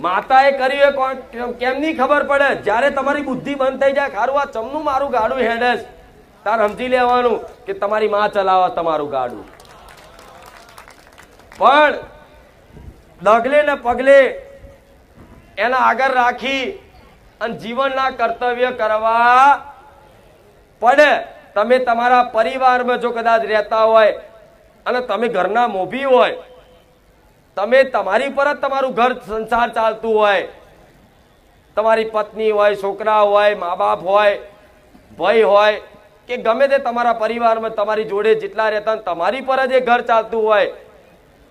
માતાએ કર્યું એ કોણ? કેમ- કેમની ખબર પડે? જ્યારે તમારી બુદ્ધિ બંધ થઈ જાય, ખારું આ ચમનું મારું ગાડું હેડે છે. તાર સમજી લેવાનું કે તમારી માં ચલાવે તમારું ગાડું. પણ ડગલે ને પગલે એના આગળ રાખી અને જીવનના કર્તવ્ય કરવા પડે. તમે તમારા પરિવારમાં જો કદાચ રહેતા હોય અને તમે ઘરના મોભી હોય તમે તમારી પર જ તમારું ઘર સંસાર ચાલતું હોય તમારી પત્ની હોય, છોકરા હોય મા બાપ હોય, ભાઈ હોય, કે ગમે તે તમારા પરિવારમાં તમારી જોડે જેટલા રહેતા તમારી પર જ એ ઘર ચાલતું હોય,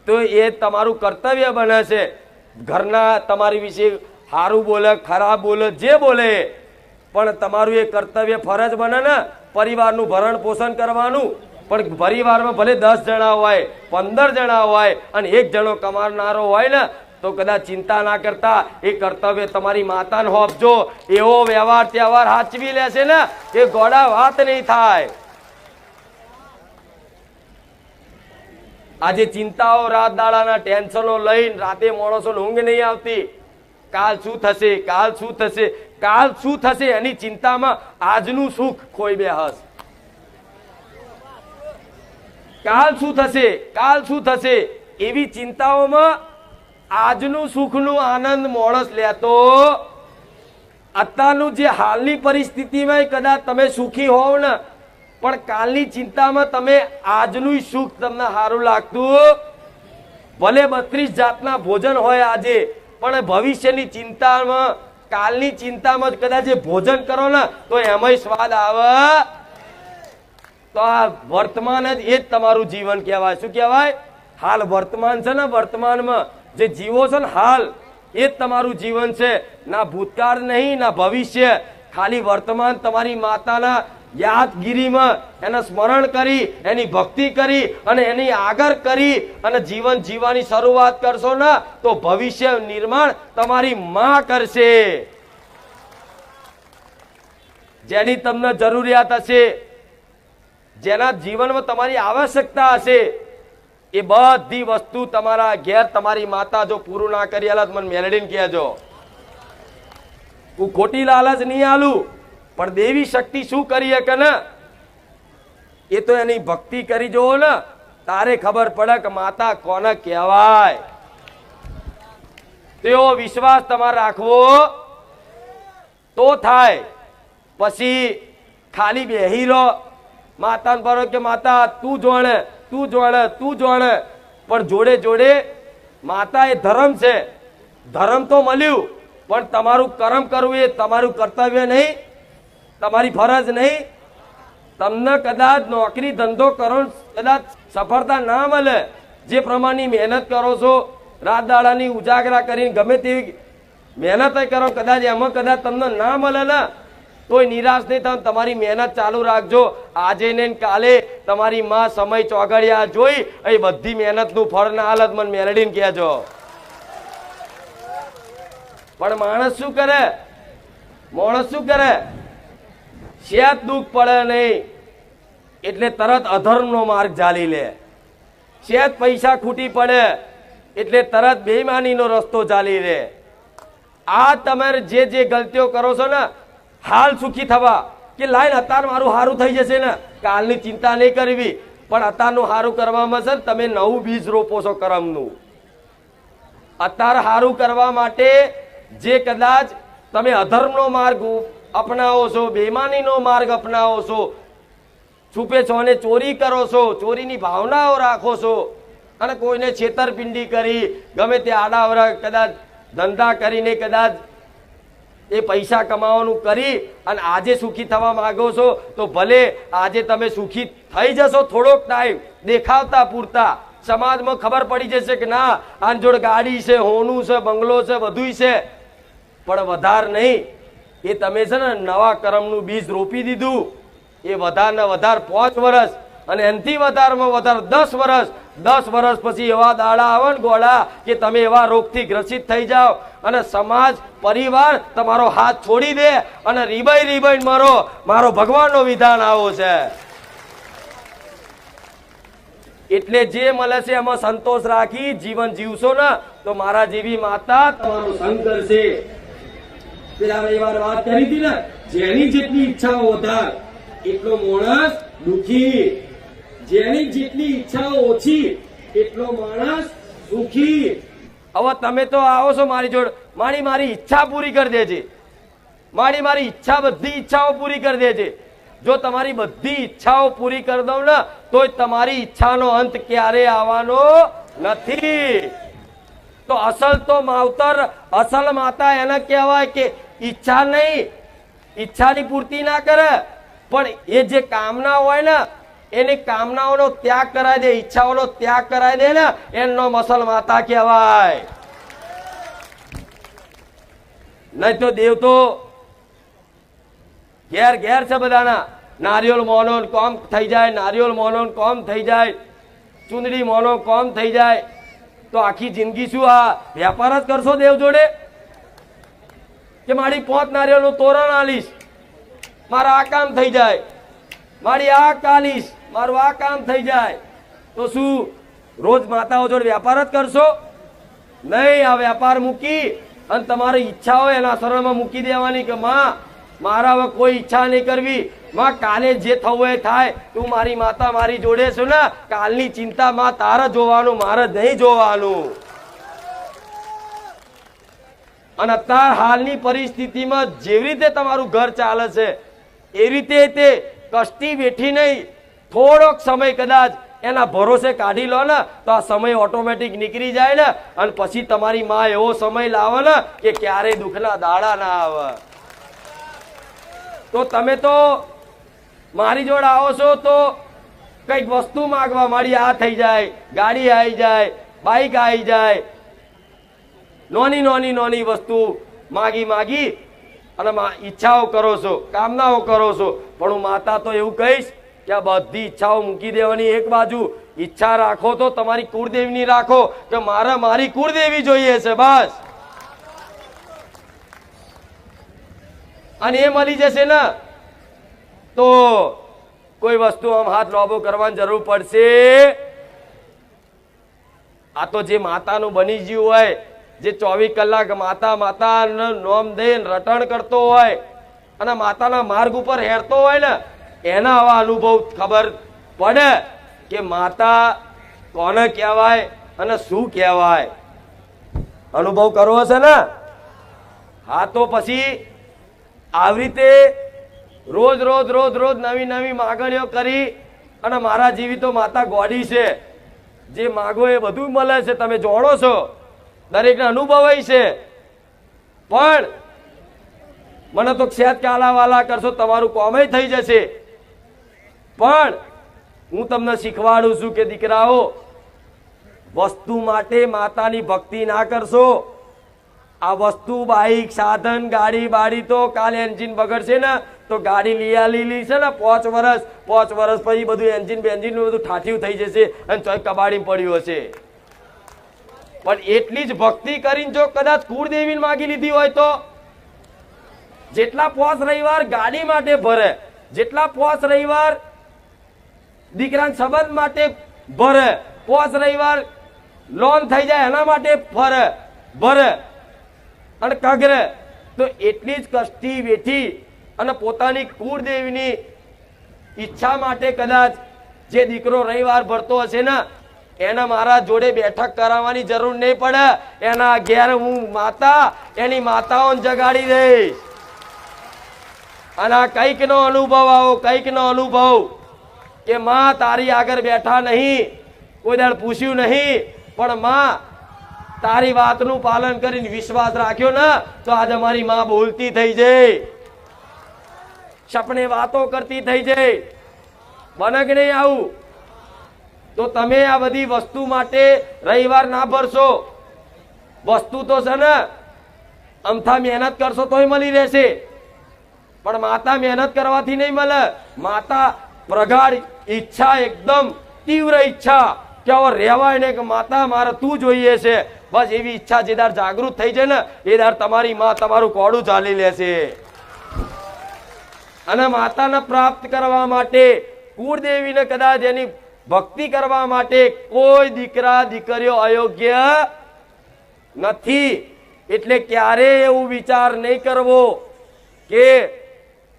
તો એ તમારું કર્તવ્ય બને છે ઘરના તમારી વિશે સારું બોલે, ખરાબ બોલે, જે બોલે. પણ તમારું એ કર્તવ્ય ફરજ બને ને, પરિવારનું ભરણ પોષણ કરવાનું પણ પરિવારમાં ભલે દસ જણા હોય, પંદર જણા હોય અને એક જણો કમાનારો હોય ને, તો કદાચ ચિંતા ના કરતા. એ કર્તવ્ય તમારી માતાને હોપજો એવો વ્યવહાર તહેવાર હાચવી લેશે ને એ ગોડા વાત નહીં થાય. આજે ચિંતાઓ રાત દાડાના ટેન્શનો લઈને રાતે માણસો ઊંઘ નહીં આવતી. કાલ શું થશે? કાલ શું થશે? કાલ શું થશે? એની ચિંતામાં આજનું સુખ ખોઈ બે હસ કાલ શું થશે? કાલ શું થશે? એવી ચિંતાઓમાં આજનું સુખનું આનંદ મોણસ લેતો અત્યારનું જે હાલની પરિસ્થિતિમાં કદાચ તમે સુખી હોવ ને, પણ કાલની ચિંતામાં તમે આજનું સુખ તમને સારું લાગતું. ભલે બત્રીસ જાતના ભોજન હોય આજે, પણ ભવિષ્યની ચિંતામાં, કાલની ચિંતામાં કદાચ ભોજન કરો ને, તો એમાંય સ્વાદ આવે. તો આ વર્તમાન જ એ જ તમારું જીવન કહેવાય. શું કહેવાય? હાલ વર્તમાન છે ને, વર્તમાનમાં જે જીવો છે ને, હાલ એ જ તમારું જીવન છે. ના ભૂતકાળ નહીં, ના ભવિષ્ય. ખાલી વર્તમાન તમારી માતાના યાદગીરીમાં એને સ્મરણ કરી, એની ભક્તિ કરી અને એની આગળ કરી અને જીવન જીવવાની શરૂઆત કરશો ને, તો ભવિષ્ય નિર્માણ તમારી માં કરશે. જેની તમને જરૂરિયાત હશે જેના જીવનમાં તમારી આવશ્યકતા હશે, એ બધી વસ્તુ તમારા ઘેર તમારી માતા જો પૂરું ના કરી આલે મને મેલડીને કહેજો. હું ખોટી લાલચ નહીં આલું, પણ દેવી શક્તિ શું કરી શકે ને? એ તો એની ભક્તિ કરી જોવો ને, તારે ખબર પડે કે માતા કોને કહેવાય. તેવો વિશ્વાસ તમારે રાખવો, તો થાય. પછી ખાલી બેહી રહો માતાને ભરો કે માતા, તું જોણે તું જોણે તું જોણે. પણ જોડે જોડે માતા એ ધર્મ છે. ધર્મ તો મળ્યું, પણ તમારું કર્મ કરવું એ તમારું કર્તવ્ય નહીં, તમારી ફરજ નહીં. તમને કદાચ નોકરી ધંધો કરો, કદાચ સફળતા ના મળે, જે પ્રમાણની મહેનત કરો છો રાત દાડાની ઉજાગરા કરીને ગમે તેવી મહેનત કરો, કદાચ એમાં કદાચ તમને ના મળે ને તોય નિરાશ નહીં થાય તમારી મહેનત ચાલુ રાખજો. આજે ને કાલે તમારી માં સમય ચોગડિયા જોઈ એ બધી મહેનતનું ફળ ના હાલત મને મેલડીને કહેજો. પણ માણસ શું કરે? માણસ શું કરે? શેત દુઃખ પડે નહીં, એટલે તરત અધર્મનો માર્ગ ચાલી લે. શેત પૈસા ખૂટી પડે, એટલે તરત બેઈમાનીનો રસ્તો ચાલી લે. આ તમે જે જે ગલતીઓ કરો છો ને હાલ સુખી થવા કે લાઈન અત્યાર મારું સારું થઈ જશે ને? કાલની ચિંતા નહીં કરવી. પણ અત્યારનું સારું કરવામાં ને, તમે નવું બીજ રોપો છો કરમનું. અત્યાર સારું કરવા માટે જે કદાચ તમે અધર્મનો માર્ગ અપનાવો છો, બેમાનીનો માર્ગ અપનાવો છો, છુપે છો અને ચોરી કરો છો, ચોરીની ભાવનાઓ રાખો છો, અને કોઈને છેતરપિંડી કરી, ગમે તે આડાવરા કદાચ ધંધા કરીને કદાચ એ પૈસા કમાવાનું કરી અને આજે સુખી થવા માગો છો, તો ભલે આજે તમે સુખી થઈ જશો થોડોક ટાઈમ દેખાવતા પૂરતા. સમાજમાં ખબર પડી જશે કે ના, આની જોડે ગાડી છે, હોનું છે, બંગલો છે બધું છે. પણ વધાર નહીં. એ તમે છે ને નવા કરમનું બીજ રોપી દીધું. એ વધારે ને વધારે પાંચ વર્ષ અને એનથી વધારમાં વધારે દસ વર્ષ દસ વર્ષ પછી એવા દાડા આવે ને ગોળા કે તમે એવા રોગથી ગ્રસિત થઈ જાઓ. અને સમાજ, પરિવાર તમારો હાથ છોડી દે અને રીબાઈ રીબાઈ મારો મારો ભગવાનનો વિધાન આવો છે. એટલે જે મળે છે એમાં સંતોષ રાખી જીવન જીવશો ને તો મારા જેવી માતા તમારો સંગ કરશે. જેની જેટલી ઈચ્છાઓ વધાર, એટલો માણસ દુખી. જેની જેટલી ઈચ્છાઓ ઓછી, એટલો માણસ સુખી. હવે તમે તો આવો છો મારી જોડે. મારી મારી ઈચ્છા પૂરી કરી દેજે. મારી મારી ઈચ્છા, બધી ઈચ્છાઓ પૂરી કરી દેજે. જો તમારી બધી ઈચ્છાઓ પૂરી કરી દઉં ને, તોય તમારી ઈચ્છાનો અંત ક્યારે આવવાનો નથી. તો અસલ તો માવતર, અસલ માતા એને કહેવાય કે ઈચ્છા નહીં, ઈચ્છાની પૂર્તિ ના કરે. પણ એ જે કામના હોય ને એની કામનાઓનો ત્યાગ કરાવી દે, ઈચ્છાઓનો ત્યાગ કરાવી દે ને, એમનો મસલ માતા કહેવાય. નહીં તો દેવ તો ઘેર ઘેર છે બધાના. નારિયેળ મોનો કોમ થઈ જાય, નારિયેળ મોનો કોમ થઈ જાય, ચુંદડી મોનો કોમ થઈ જાય. તો આખી જિંદગી શું આ વેપાર જ કરશો દેવ જોડે? કે મારી પોત નારિયેળનું તોરણ આલીશ, મારા આ કામ થઈ જાય. મારી આ કાલીશ, મારું આ કામ થઈ જાય. તો શું, રોજ માતાઓ જોડે વેપાર જ કરશો? નહીં, આ વેપાર મૂકી અને તમારી ઈચ્છા હોય એના શરણમાં મૂકી દેવાની કે માં, મારા હવે કોઈ ઈચ્છા નહીં કરવી. માં, કાલે જે થવું એ થાય. તું મારી માતા મારી જોડે છું ને, કાલની ચિંતા માં તારે જોવાનું, મારે નહીં જોવાનું. અને અત્યાર હાલની પરિસ્થિતિમાં જેવી રીતે તમારું ઘર ચાલે છે, એ રીતે તે કષ્ટી બેઠી નહીં. થોડોક સમય કદાચ એના ભરોસે કાઢી લો ને, તો આ સમય ઓટોમેટિક નીકળી જાય ને, અને પછી તમારી માં એવો સમય લાવે ને, કે ક્યારેય દુઃખના દાડા ના આવે. તો તમે તો મારી જોડે આવો છો, તો કંઈક વસ્તુ માગવા મારી આ થઈ જાય, ગાડી આવી જાય બાઈક આવી જાય. નોની નોની નોની વસ્તુ માગી માગી અને ઈચ્છાઓ કરો છો, કામનાઓ કરો છો, પણ હું માતા તો એવું કહીશ કે આ બધી ઈચ્છાઓ મૂકી દેવાની એક બાજુ. ઈચ્છા રાખો તો તમારી કુળદેવીની રાખો, કે મારે મારી કુળદેવી જોઈએ છે, બસ. અને એ મળી જશે ને, તો કોઈ વસ્તુ આમ હાથ લોબો કરવાની જરૂર પડશે. આ તો જે માતાનું બની ગયું હોય જે ચોવીસ કલાક માતા માતા નોમ દઈને રટણ કરતો હોય અને માતાના માર્ગ ઉપર હેરતો હોય ને, એના આવા અનુભવ ખબર પડે કે માતા કોને કહેવાય અને શું કહેવાય. અનુભવ કરવો છે ને? હા, તો પછી આવી રીતે રોજ રોજ રોજ રોજ નવી નવી માગણીઓ કરી અને મારા જીવી તો માતા ગોડી છે. જે માગો એ બધું મળે છે, તમે જોડો છો. દરેકને અનુભવાય છે. પણ મને તો ક્ષેત કાલાવાલા કરશો, તમારું કોમે થઈ જશે. પણ હું તમને શીખવાડું છું કે દીકરાઓ, વસ્તુ માટે માતાની ભક્તિ ના કરશો. આ વસ્તુ બાઈક, સાધન, ગાડી, બાડી તો કાલે એન્જિન બગડશે ને, તો ગાડી લઈ લીલી છે ને, પાંચ વર્ષ પાંચ વર્ષ પછી બધું એન્જિન બેન્જિન બધું ઠાઠ્યું થઈ જશે અને ચોય કબાડી પડ્યું હશે. પણ એટલી જ ભક્તિ કરીને જો કદાચ કુળદેવીને માગી લીધી હોય તો? જેટલા પોસ રવિવાર ગાડી માટે ભરે, જેટલા પોસ રવિવાર દીકરાના સંબંધ માટે ભરે, પોસ રવિવાર લોન થઈ જાય એના માટે ફરે ભરે અને કગરે, તો એટલી જ કષ્ટી વેઠી અને પોતાની કુળદેવીની ઈચ્છા માટે કદાચ જે દીકરો રવિવાર ભરતો હશે ને એને મારા જોડે બેઠક કરાવવાની જરૂર નહીં પડે. એના ઘેર હું માતા, એની માતાઓને જગાડી દઈશ. અને આ કંઈક નો અનુભવ આવો કંઈક નો અનુભવ કે માં તારી આગળ બેઠા નહીં, કોઈ દાડ પૂછ્યું નહીં, પણ માં, તારી વાતનું પાલન કરીને વિશ્વાસ રાખ્યો ને, તો આજે મારી માં બોલતી થઈ જાય. સપને વાતો કરતી થઈ જાય. બને નહીં આવું. તો તમે આ બધી વસ્તુ માટે રવિવાર ના ભરશો. વસ્તુ તો છે ને, અમથા મહેનત કરશો તોય મળી રહેશે. પણ માતા મહેનત કરવાથી નહીં મળે. માતા પ્રગાઢ ઈચ્છા, એકદમ તીવ્ર ઈચ્છા કે હવે રહેવાય ને કે માતા મારે તું જોઈએ છે. બસ એવી ઈચ્છા જે દાર જાગૃત થઈ જાય ને, એ દાર તમારી માં તમારું કોડું ચાલી લેશે. અને માતાને પ્રાપ્ત કરવા માટે કુળદેવીને કદાચ એની ભક્તિ કરવા માટે કોઈ દીકરા, દીકરીઓ અયોગ્ય નથી. એટલે ક્યારેય એવું વિચાર નહીં કરવો કે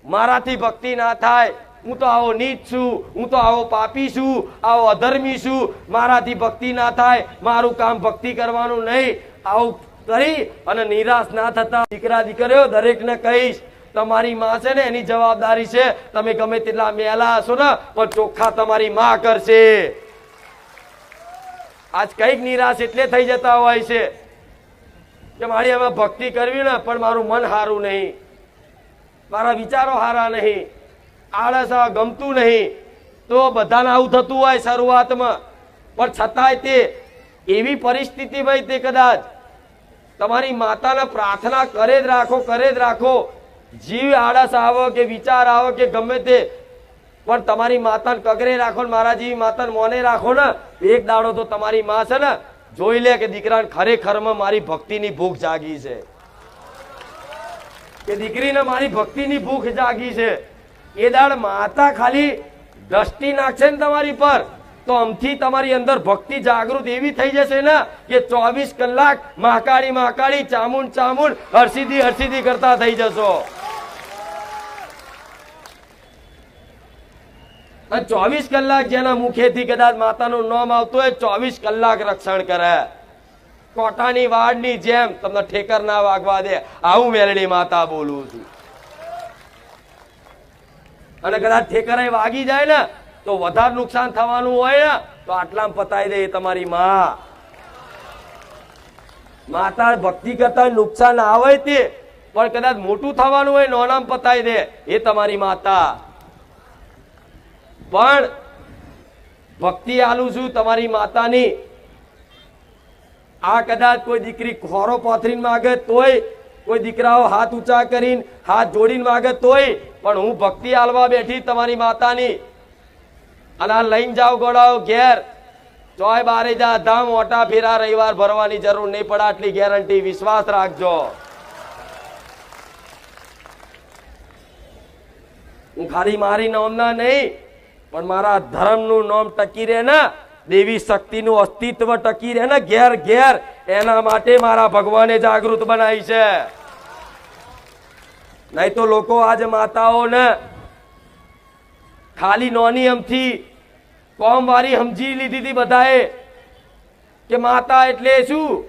મારાથી ભક્તિ ના થાય. હું તો આવો નીચ છું, હું તો આવો પાપી છું, આવો અધર્મી છું. મારાથી ભક્તિ ના થાય, મારું કામ ભક્તિ કરવાનું નહીં. આવું કરી અને નિરાશ ના થતા દીકરા, દીકરીઓ દરેકને કહીશ તમારી માં છે ને, એની જવાબદારી છે. તમે ગમે તેટલા મેલા હશો ને, પણ ચોખ્ખા તમારી માં કરશે. આજ કંઈક નિરાશ એટલે થઈ જતા હોય છે કે મારી હવે ભક્તિ કરવી ને, પણ મારું મન સારું નહીં. મારા વિચારો સારા નહીં. આળસ ગમતું નહીં. તો બધાને આવું થતું હોય શરૂઆતમાં. પણ છતાંય તે એવી પરિસ્થિતિ ભાઈ તે કદાચ તમારી માતાને પ્રાર્થના કરે જ રાખો, કરે જ રાખો. જીવ આળસ આવો કે વિચાર આવો કે ગમે તે, પણ તમારી માતાને કગરે રાખો મારા જેવી માતાને મોને રાખો ને, એક દાડો તો તમારી માં છે ને, જોઈ લે કે દીકરાને ખરેખરમાં મારી ભક્તિની ભૂખ જાગી છે. કે દીકરીને મારી ભક્તિની ભૂખ જાગી છે. એ દાડ માતા ખાલી દ્રષ્ટિ નાખશે ને તમારી પર, તો આમથી તમારી અંદર ભક્તિ જાગૃત એવી થઈ જશે ને, કે ચોવીસ કલાક મહાકાળી મહાકાળી, ચામુંડ ચામુંડ, હરસિદ્ધિ હરસિદ્ધિ કરતા થઈ જશો. ચોવીસ કલાક જેના મુખેથી કદાચ માતાનું નામ આવતું હોય, ચોવીસ કલાક રક્ષણ કરે. કોટાની વાડની જેમ તમને ઠેકર ના વાગવા દે. આવું મેલડી માતા બોલું છું. અને કદાચ ઠેકર વાગી જાય ને, તો વધારે નુકસાન થવાનું હોય ને, તો આટલામ પતાઈ દે એ તમારી માં. માતા ભક્તિ કરતા નુકસાન આવે તે, પણ કદાચ મોટું થવાનું હોય, નોનામ પતાઈ દે, એ તમારી માતા. પણ ભક્તિ આલું છું તમારી માતાની. આ કદાચ કોઈ દીકરી ખોરો પોથરીને માગે તોય, કોઈ દીકરાઓ હાથ ઊંચા કરીને હાથ જોડીને માગે તોય, પણ હું ભક્તિ આલવા બેઠી તમારી માતાની. અને આ લઈને જાઓ ગોળાઓ ઘેર. ચોય બારે જા ધામ મોટા ફેરા રવિવાર ભરવાની જરૂર નહીં પડે, આટલી ગેરંટી. વિશ્વાસ રાખજો. હું ખાલી મારી નામના નહીં પણ મારા ધર્મનું નામ ટકી રહે ને, દેવી શક્તિનું અસ્તિત્વ ટકી રહે ને, ઘેર ઘેર, એના માટે મારા ભગવાને જાગૃત બનાવી છે. નહીં તો લોકો આજે માતાઓને ખાલી નોની એમથી કોમ વાળી સમજી લીધી હતી બધાએ કે માતા એટલે શું?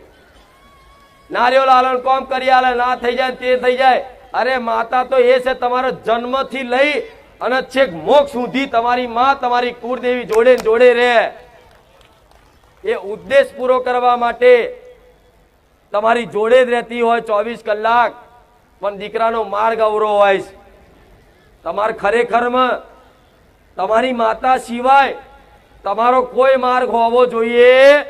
નારિયો લાલન કોમ કરી આલે, ના થઈ જાય તે થઈ જાય. અરે માતા તો એ છે, તમારો જન્મથી લઈ અને છેક મોક્ષ સુધી તમારી માં તમારી કુળદેવી જોડે જોડે રહે. એ ઉદ્દેશ પૂરો કરવા માટે તમારી જોડે જ રહેતી હોય ચોવીસ કલાક. પણ દીકરાનો માર્ગ અવરો હોય. તમારે ખરેખરમાં તમારી માતા સિવાય તમારો કોઈ માર્ગ હોવો જોઈએ.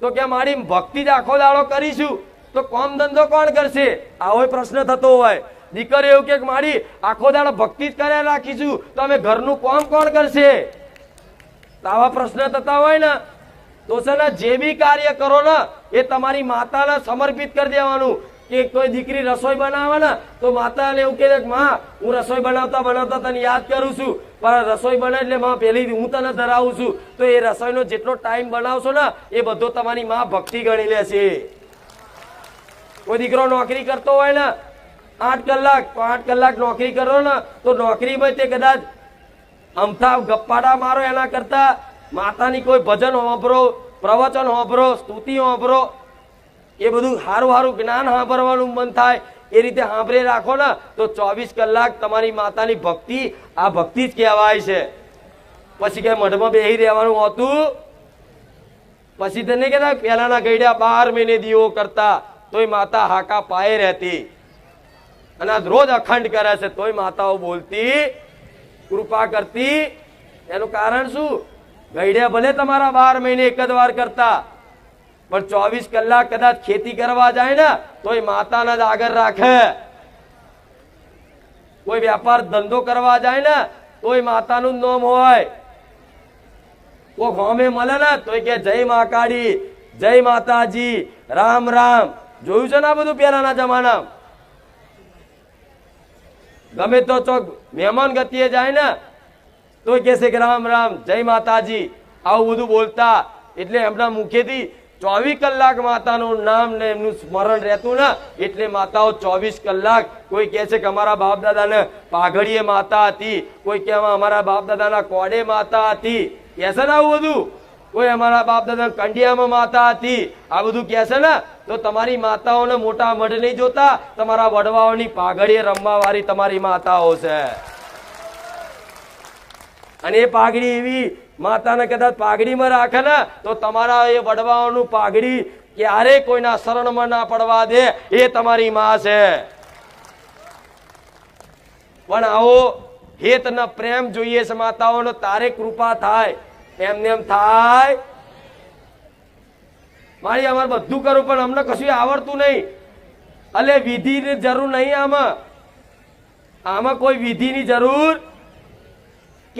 તો કે મારી ભક્તિ જ આખો દાડો કરીશું, તો કોમ ધંધો કોણ કરશે? આવો પ્રશ્ન થતો હોય. દીકરી એવું કે મારી આખો દાડો ભક્તિ જ કર્યા રાખીશું. તો અમે ઘરનું કોમ કોણ કરશે? આવા પ્રશ્ન થતા હોય ને, તો જે બી કાર્ય કરો ને, એ તમારી માતાને સમર્પિત કરી દેવાનું. કે કોઈ દીકરી રસોઈ બનાવે ને, તો માતાને એવું કહે માં, હું રસોઈ બનાવતા બનાવતા તને યાદ કરું છું. પણ રસોઈ બને એટલે માં, પેલી હું તને ધરાવું છું. તો એ રસોઈનો જેટલો ટાઈમ બનાવશો ને, એ બધો તમારી માં ભક્તિ ગણી લેશે. કોઈ દીકરો નોકરી કરતો હોય ને આઠ કલાક તો આઠ કલાક નોકરી કરો ને, તો નોકરીમાં તે કદાચ અમથા ગપ્પાડા મારો એના કરતા. માતાની કોઈ ભજન વાપરો પ્રવચન વાપરો સ્તુતિ વાપરો એ બધું સારું સારું જ્ઞાન સાંભળવાનું મન થાય, એ રીતે સાંભળી રાખો ને, તો ચોવીસ કલાક તમારી માતાની ભક્તિ, આ ભક્તિ જ કહેવાય છે. પછી કે મઢમાં બેહી રહેવાનું હોતું? પછી તેને કહેતા પહેલાના ગઈડ્યા બાર મહિને દીવો કરતા, તોય માતા હાકા પાયે રહેતી. અને આ રોજ અખંડ કરે છે, તોય માતાઓ બોલતી કૃપા કરતી. એનું કારણ શું? ગઈડ્યા ભલે તમારા બાર મહિને એક જ વાર કરતા, પણ ચોવીસ કલાક કદાચ ખેતી કરવા જાય ને, તોય માતાને જ આગળ રાખે. કોઈ વ્યાપાર ધંધો કરવા જાય ને, તોય માતાનું જ નામ હોય. કોઈ હોમે મળે ને, તોય કે જય મા કાળી, જય માતાજી, રામ રામ. જોયું છે ને આ બધું પહેલાના જમાના ગમે તો ચોક મહેમાન ગતિએ જાય ને તો કે છે કે રામ રામ, જય માતાજી. આવું બધું બોલતા એટલે એમના મુખેથી ચોવીસ કલાક માતાનું નામ ને એમનું સ્મરણ રહેતું ને, એટલે માતાઓ ચોવીસ કલાક કોઈ કહે છે કે અમારા બાપ દાદાને પાઘડીએ માતા હતી, કોઈ કે અમારા બાપ દાદાના કોડે માતા હતી. કહેશે ને આવું બધું? કોઈ અમારા બાપ દાદા કંડિયામાં માતા હતી. આ બધું કહે છે ને, તો તમારી માતાઓને મોટા મઢ નહીં જોતા, તમારા વડવાઓની પાઘડીએ રમવા વાળી તમારી માતાઓ છે. અને એ પાઘડી એવી માતાને કદાચ પાઘડીમાં રાખે ને, તો તમારા એ વડવાઓનું પાઘડી ક્યારે કોઈના શરણમાં ના પડવા દે, એ તમારી માં છે. પણ આવો હેત ને પ્રેમ જોઈએ છે માતાઓનો, તારે કૃપા થાય. એમને એમ થાય. મારી અમારે બધું કરું, પણ અમને કશું આવડતું નહીં. અલે વિધિની જરૂર નહીં આમાં. આમાં કોઈ વિધિની જરૂર